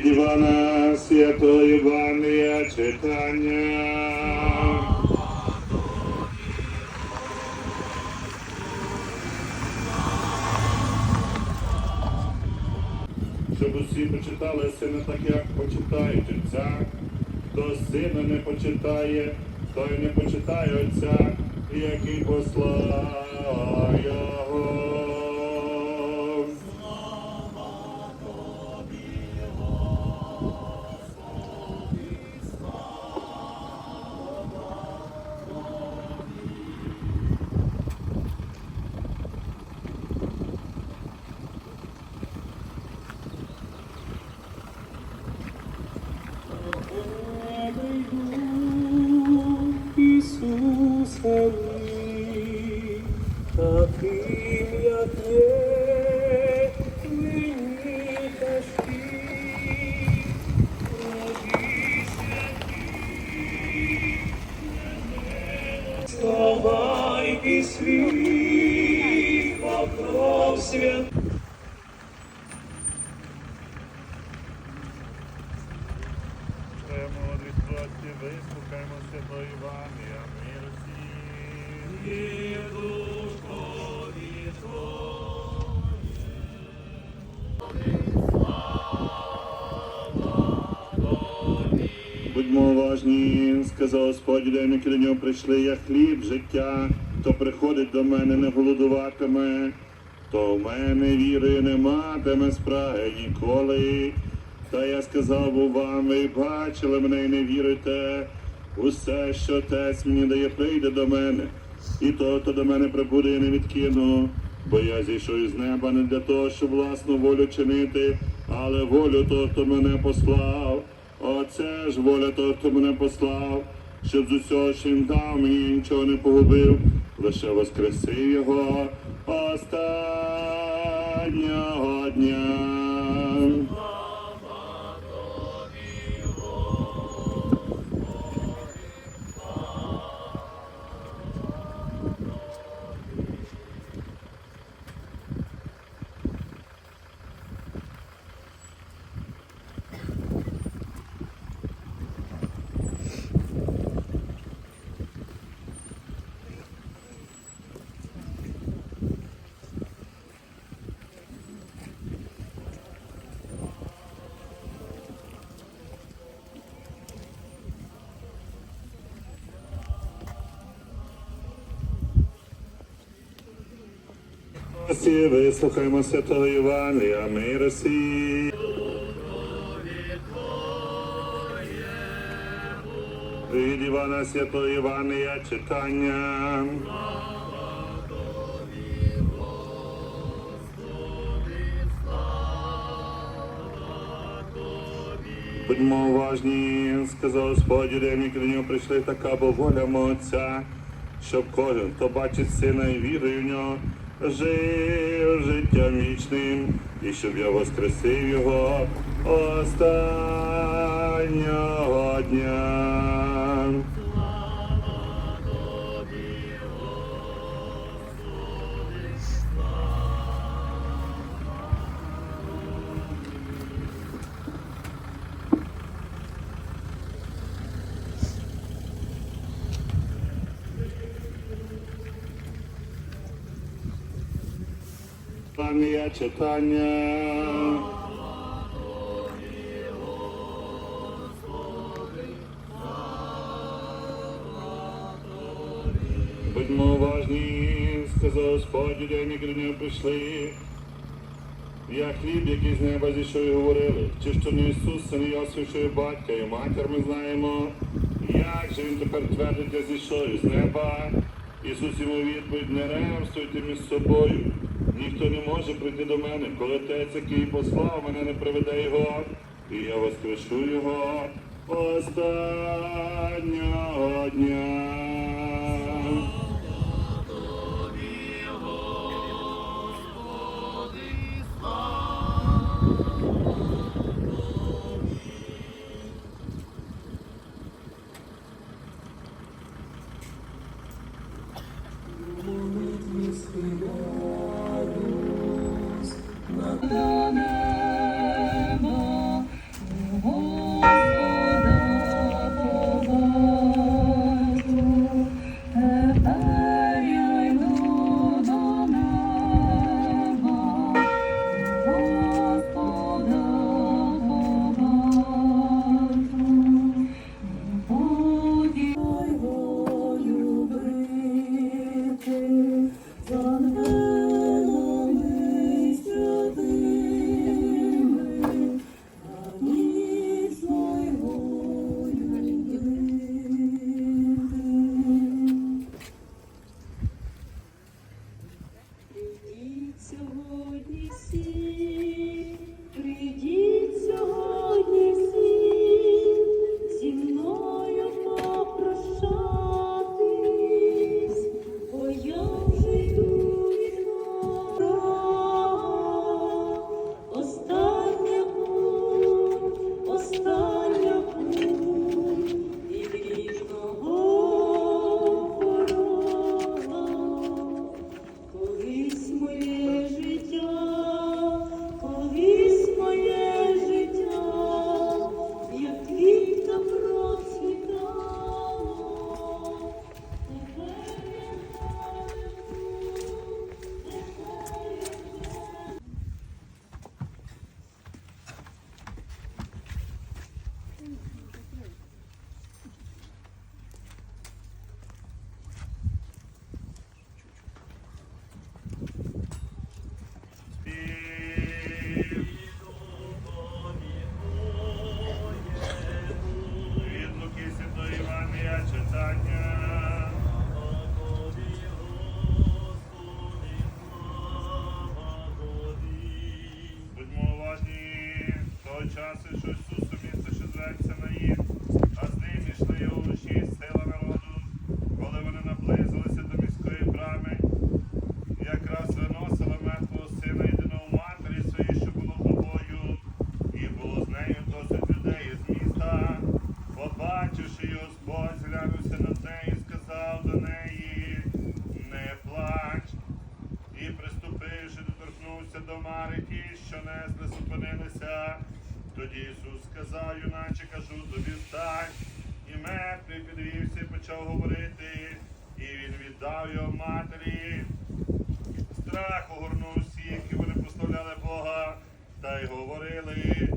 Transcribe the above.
Від Івана Святого Євангелія читання. Щоб усі почитали сина так, як почитають отця. Хто сина не почитає, той не почитає отця, який послав його. Прямо від плоті вислухаймо святої Івангелія, мир всім. Будьмо сказав Господь, день, які до нього прийшли, я хліб життя, хто приходить до мене, не голодуватиме, то в мене віри не матиме спраги ніколи. Та я сказав був вам, ви бачили мене і не вірите. Усе, що отець мені дає, прийде до мене, і того, хто до мене прибуде, я не відкину. Бо я зійшов із неба не для того, щоб власну волю чинити, але волю того, хто мене послав. Оце ж воля того, хто мене послав, щоб з усього, що він дав мені, нічого не погубив, лише воскресив його останнього дня. Всі вислухаймо святого Євангелія, мир всім. Від Івана Святого Євангелія читання. Будьмо уважні, сказав Господь, які до нього прийшли, така бо воля мого Отця, щоб кожен, хто бачить сина і вірує в нього, жив життям вічним, і щоб я воскресив його останнього дня. Пане читання. Будьмо уважні, сказав Господь, які до нього прийшли. Я хліб, який з неба зійшов і говорили, чи що не Ісус, син Йосиф, що батька, і матір ми знаємо, як же він тепер твердить, я зійшов із неба. Ісус йому відповідь, не ремствуйте між собою. Ніхто не може прийти до мене, коли отець, який послав, мене не приведе його, і я воскрешу його останнього дня. Часу, що Тоді Ісус сказав, юначе, кажу тобі встань. І мертвий підвівся і почав говорити, і він віддав його матері. Страх огорнув всіх, і вони прославляли Бога та й говорили,